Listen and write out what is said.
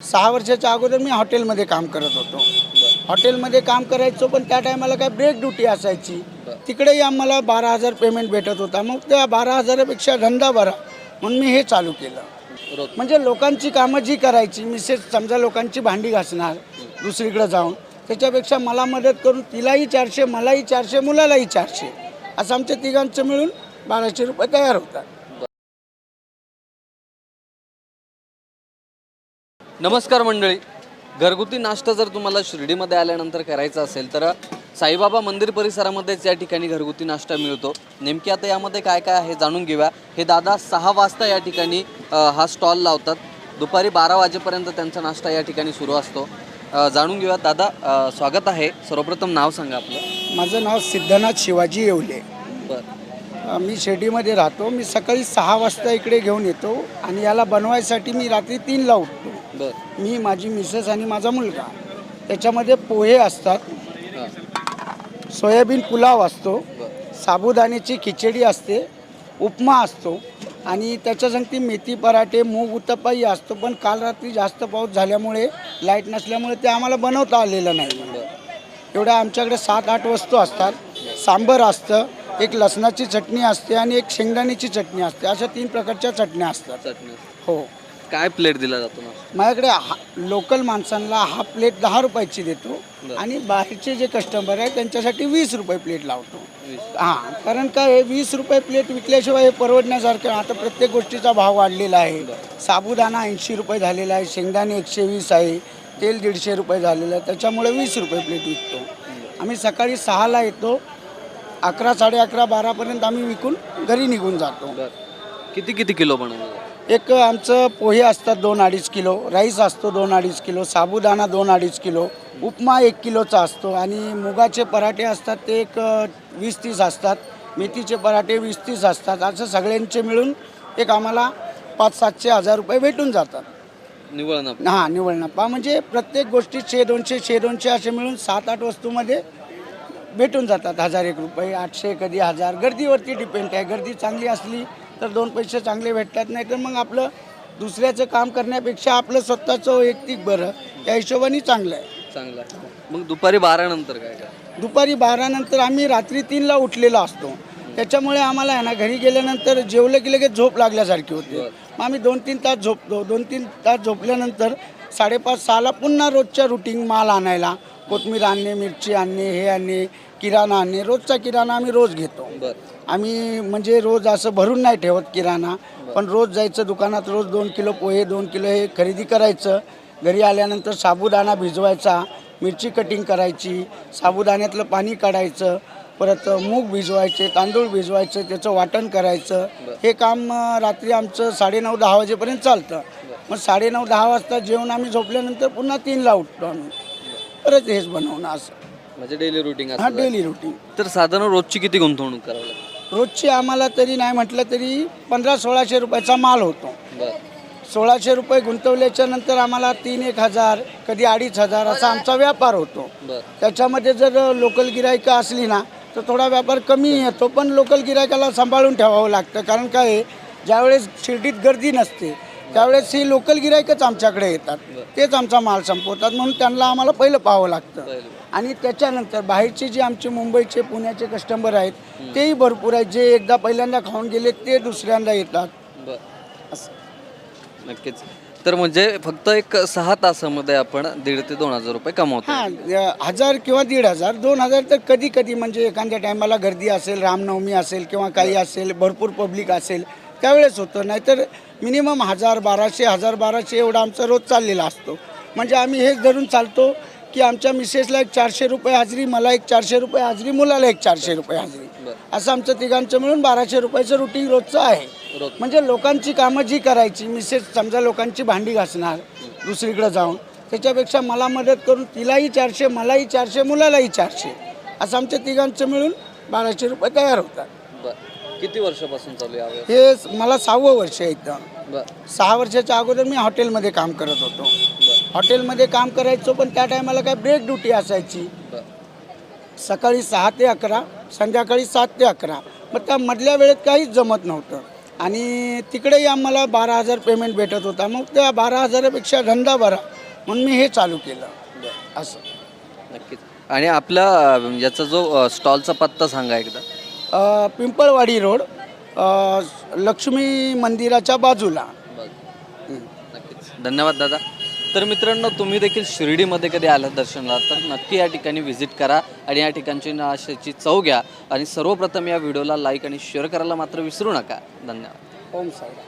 सहा वर्षाच्या अगोदर मी हॉटेलमध्ये काम करत होतो. हॉटेलमध्ये काम करायचो पण त्या टायमाला काय ब्रेक ड्युटी असायची. तिकडेही आम्हाला बारा हजार पेमेंट भेटत होता. मग त्या बारा हजारापेक्षा धंदा बरा. म्हणून मी हे चालू केलं. म्हणजे लोकांची कामं जी करायची मिसेस समजा लोकांची भांडी घासणार दुसरीकडे जाऊन त्याच्यापेक्षा मला मदत करून तिलाही चारशे मलाही चारशे मुलालाही चारशे असं आमच्या तिघांचं मिळून बाराशे रुपये तयार होतात. नमस्कार मंडळी. घरगुती नाश्ता जर तुम्हाला शिर्डीमध्ये आल्यानंतर करायचा असेल तर साईबाबा मंदिर परिसरामध्येच या ठिकाणी घरगुती नाश्ता मिळतो. नेमकी आता यामध्ये काय काय आहे जाणून घेऊया. हे दादा सहा वाजता या ठिकाणी हा स्टॉल लावतात. दुपारी बारा वाजेपर्यंत त्यांचा नाश्ता या ठिकाणी सुरू असतो. जाणून घेऊया. दादा स्वागत आहे. सर्वप्रथम नाव सांगा आपलं. माझं नाव सिद्धनाथ शिवाजी येवले. बरं. मी शिर्डीमध्ये राहतो. मी सकाळी सहा वाजता इकडे घेऊन येतो आणि याला बनवायसाठी मी रात्री तीनला उठतो. बरं. मी माझी मिसेस आणि माझा मुलगा. त्याच्यामध्ये पोहे असतात. सोयाबीन पुलाव असतो. साबुदाण्याची खिचडी असते. उपमा असतो. आणि त्याच्या संगती मेथी पराठे मूग उत्तप्पाही असतो. पण काल रात्री जास्त पाऊस झाल्यामुळे लाइट नसल्यामुळे ते आम्हाला बनवता आलेलं नाही. एवढ्या आमच्याकडे सात आठ वस्तू असतात. सांबर असतं एक लसणाची चटणी असते आणि एक शेंगदाण्याची चटणी असते. अशा तीन प्रकारच्या चटण्या असतात. चटणी. हो. काय प्लेट दिला जातो ना? माझ्याकडे हा लोकल माणसांना हा प्लेट दहा रुपयाची देतो बरं. आणि बाहेरचे जे कस्टमर आहेत त्यांच्यासाठी वीस रुपये प्लेट लावतो. हां कारण काय आहे, वीस रुपये प्लेट विकल्याशिवाय हे परवडण्यासारखं आता प्रत्येक गोष्टीचा भाव वाढलेला आहे. साबुदाणा ऐंशी रुपये झालेला आहे शेंगदाणे एकशे वीस आहे तेल दीडशे रुपये झालेलं आहे. त्याच्यामुळे वीस रुपये प्लेट विकतो. आम्ही सकाळी सहाला येतो अकरा साडे अकरा बारापर्यंत आम्ही विकून घरी निघून जातो. बरं. किती किती किलो बनवलं? एक आमचं पोहे असतात दोन अडीच किलो राईस असतो दोन अडीच किलो साबुदाणा दोन अडीच किलो उपमा एक किलोचा असतो आणि मुगाचे पराठे असतात ते एक अ, वीस तीस असतात मेथीचे पराठे वीस तीस असतात असं सगळ्यांचे मिळून एक आम्हाला पाच सातशे हजार रुपये भेटून जातात. निवळ ना हां निवड नफा म्हणजे प्रत्येक गोष्टीत शे दोनशे शे दोनशे असे मिळून सात आठ वस्तूमध्ये भेटून जातात. हजार एक रुपये आठशे कधी हजार. गर्दीवरती डिपेंड आहे. गर्दी चांगली असली तर दोन पैसे चांगले भेटतात नाही तर मग आपलं दुसऱ्याचं काम करण्यापेक्षा आपलं स्वतःचं वैयक्तिक बरं या हिशोबाने चांगलं आहे. चांगला मग दुपारी बारा नंतर काय काय? दुपारी बारानंतर आम्ही रात्री तीनला उठलेलो असतो. त्याच्यामुळे आम्हाला आहे ना घरी गेल्यानंतर जेवलं की लगेच झोप लागल्यासारखी होते. मग आम्ही दोन तीन तास झोपतो दोन तीन तास झोपल्यानंतर साडेपाच सहाला पुन्हा रोजच्या रुटीन माल आणायला. कोथमीर आणणे मिरची आणणे हे आणणे किराणा आणणे रोजचा किराणा आम्ही रोज घेतो. आम्ही म्हणजे रोज असं भरून नाही ठेवत किराणा पण रोज जायचं दुकानात रोज दोन किलो पोहे दोन किलो हे खरेदी करायचं. घरी आल्यानंतर साबुदाणा भिजवायचा मिरची कटिंग करायची साबुदाण्यातलं पाणी काढायचं परत मूग भिजवायचे तांदूळ भिजवायचं त्याचं वाटण करायचं. हे काम रात्री आमचं साडेनऊ दहा वाजेपर्यंत चालतं. मग साडेनऊ दहा वाजता जेवण आम्ही झोपल्यानंतर पुन्हा तीनला उठतो आम्ही. परत हेच बनवणं असं. म्हणजे डेली रुटीन हा डेली रुटीन तर साधारण रोजची किती गुंतवणूक करावी लागते? रोजची आम्हाला तरी नाही म्हटलं तरी पंधरा सोळाशे रुपयाचा माल होतो. बर. सोळाशे रुपये गुंतवल्याच्या नंतर आम्हाला तीन एक हजार कधी अडीच हजार असा आमचा व्यापार होतो. बर. त्याच्यामध्ये जर लोकल गिरायकं असली ना तर थोडा व्यापार कमी येतो पण लोकल गिरायकाला सांभाळून ठेवावं लागतं. कारण काय आहे, ज्यावेळेस शिर्डीत गर्दी नसते त्यावेळेस ही लोकल गिरायकच आमच्याकडे येतात. तेच आमचा माल संपवतात म्हणून त्यांना आम्हाला पहिलं पाहावं लागतं. आणि त्याच्यानंतर बाहेरचे जे आमचे मुंबईचे पुण्याचे कस्टमर आहेत तेही भरपूर आहेत. जे एकदा पहिल्यांदा खाऊन गेले ते दुसऱ्यांदा येतात. नक्कीच. तर म्हणजे फक्त एक सहा तासामध्ये आपण दीड ते दोन हजार रुपये कमवतो. हां हजार किंवा दीड हजार. दोन हजार तर कधी कधी म्हणजे एखाद्या टायमाला गर्दी असेल रामनवमी असेल किंवा काही असेल भरपूर पब्लिक असेल त्यावेळेस होतं. नाहीतर मिनिमम हजार बाराशे हजार बाराशे एवढा आमचा रोज चाललेला असतो. म्हणजे आम्ही हेच धरून चालतो की आमच्या मिसेसला एक चारशे रुपये हाजरी मला एक चारशे रुपये हाजरी मुलाला एक चारशे रुपये हाजरी. असं आमचं तिघांचं मिळून बाराशे रुपयाचं रुटीन रोजचं आहे. म्हणजे लोकांची कामं जी करायची मिसेस समजा लोकांची भांडी घासणार दुसरीकडे जाऊन त्याच्यापेक्षा मला मदत करून तिलाही चारशे मलाही चारशे मुलालाही चारशे. असं आमच्या तिघांचं मिळून बाराशे रुपये तयार होतात. बर. किती वर्षापासून चालू आहे हा स- मला सहावं वर्ष आहे इथं. बर. सहा वर्षाच्या अगोदर मी हॉटेलमध्ये काम करत होतो. हॉटेलमध्ये काम करायचो पण त्या टायमाला काय ब्रेक ड्युटी असायची. बर. सकाळी सहा ते अकरा संध्याकाळी सात ते अकरा. मग त्या मधल्या वेळेत काहीच जमत नव्हतं. आणि तिकडेही आम्हाला बारा हजार पेमेंट भेटत होता. मग त्या बारा हजारापेक्षा धंदा बरा म्हणून मी हे चालू केलं. असं. नक्कीच. आणि आपला अ, याचा जो अ, स्टॉलचा पत्ता सांगा एकदा. पिंपळवाडी रोड अ, लक्ष्मी मंदिराच्या बाजूला. नक्कीच. धन्यवाद दादा. तर मित्रांनो तुम्ही देखील शिर्डीमध्ये कधी आलात दर्शनाला तर नक्की या ठिकाणी व्हिजिट करा आणि या ठिकाणची नाश्त्याची चव घ्या. आणि सर्वप्रथम या व्हिडिओला लाईक आणि शेअर करायला मात्र विसरू नका. धन्यवाद. ओम साईराम.